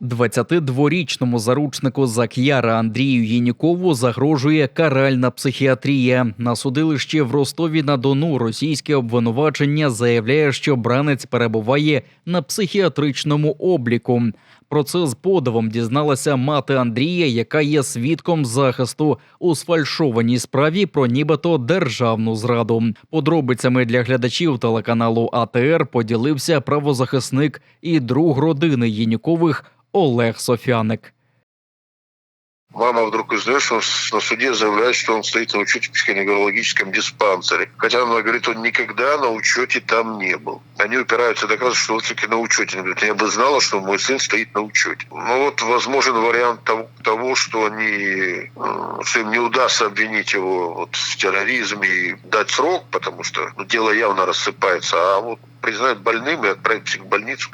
22-річному заручнику Зак'яра Андрію Єнікову загрожує каральна психіатрія. На судилищі в Ростові на Дону російське обвинувачення заявляє, що бранець перебуває на психіатричному обліку. Про це з подивом дізналася мати Андрія, яка є свідком захисту у сфальшованій справі про нібито державну зраду. Подробицями для глядачів телеканалу АТР поділився правозахисник і друг родини Єнікових Олег Софяник. Мама вдруг узнает, что на суде заявляет, что он стоит на учете в психоневрологическом диспансере. Хотя она говорит, он никогда на учете там не был. Они упираются доказывать, что он все-таки на учете. Она говорит, я бы знала, что мой сын стоит на учете. Ну вот возможен вариант того, что они, э, что им не удастся обвинить его вот в терроризме и дать срок, потому что ну, дело явно рассыпается, а вот признают больным и отправить в психбольницу.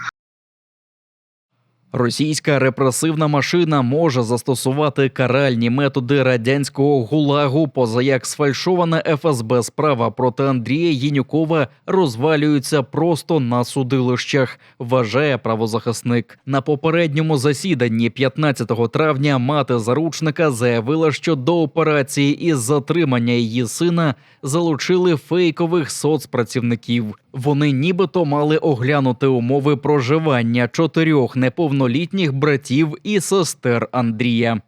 Російська репресивна машина може застосувати каральні методи радянського гулагу, поза як сфальшована ФСБ справа проти Андрія Єнюкова розвалюється просто на судилищах, вважає правозахисник. На попередньому засіданні 15 травня мати заручника заявила, що до операції із затримання її сина залучили фейкових соцпрацівників. Вони нібито мали оглянути умови проживання чотирьох неповнолітніх братів і сестер Андрія.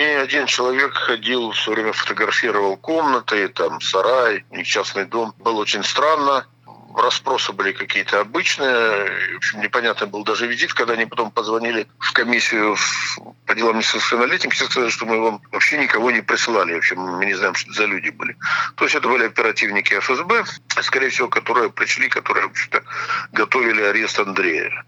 И один человек ходил, все время фотографировал комнаты, там сарай, и частный дом. Было очень странно. Расспросы были какие-то обычные. В общем, непонятный был даже визит, когда они потом позвонили в комиссию по делам несовершеннолетних, и сказали, что мы вам вообще никого не присылали. В общем, мы не знаем, что это за люди были. То есть это были оперативники ФСБ, скорее всего, которые пришли, которые, в общем-то, готовили арест Андрея.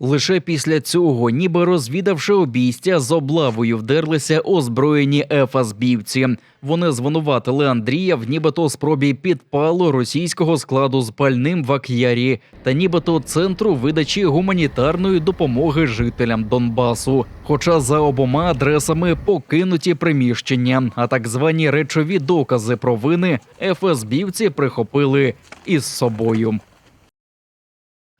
Лише після цього, ніби розвідавши обійстя, з облавою вдерлися озброєні ФСБівці. Вони звинуватили Андрія в нібито спробі підпалу російського складу з пальним в Ак'ярі та нібито центру видачі гуманітарної допомоги жителям Донбасу. Хоча за обома адресами покинуті приміщення, а так звані речові докази про вини ФСБівці прихопили із собою.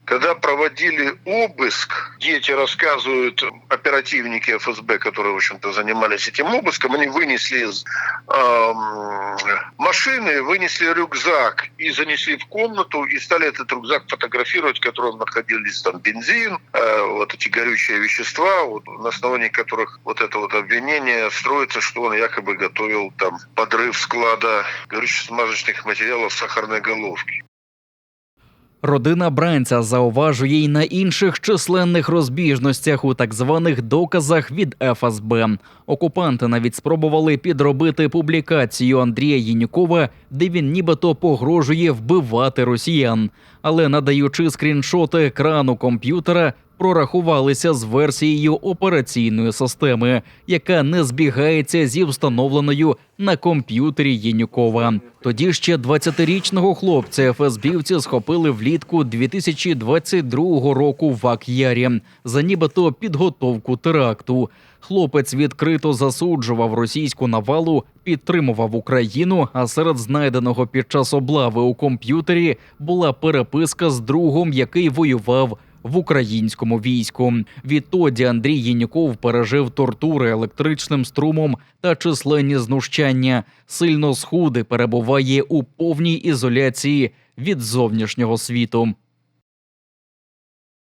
Когда проводили обыск, дети рассказывают, оперативники ФСБ, которые, в общем-то, занимались этим обыском, они вынесли из эм, машины, вынесли рюкзак и занесли в комнату и стали этот рюкзак фотографировать, в котором находились там бензин, э, вот эти горючие вещества, вот, на основании которых вот это вот обвинение строится, что он якобы готовил там подрыв склада горюче-смазочных материалов сахарной головки. Родина бранця зауважує й на інших численних розбіжностях у так званих доказах від ФСБ. Окупанти навіть спробували підробити публікацію Андрія Єнюкова, де він нібито погрожує вбивати росіян. Але надаючи скріншоти екрану комп'ютера, прорахувалися з версією операційної системи, яка не збігається зі встановленою на комп'ютері Єнюкова. Тоді ще 20-річного хлопця ФСБівці схопили влітку 2022 року в Ак'ярі за нібито підготовку теракту. Хлопець відкрито засуджував російську навалу, підтримував Україну. А серед знайденого під час облави у комп'ютері була переписка з другом, який воював в українському війську. Відтоді Андрій Єнюков пережив тортури електричним струмом та численні знущання. Сильно схуди перебуває у повній ізоляції від зовнішнього світу.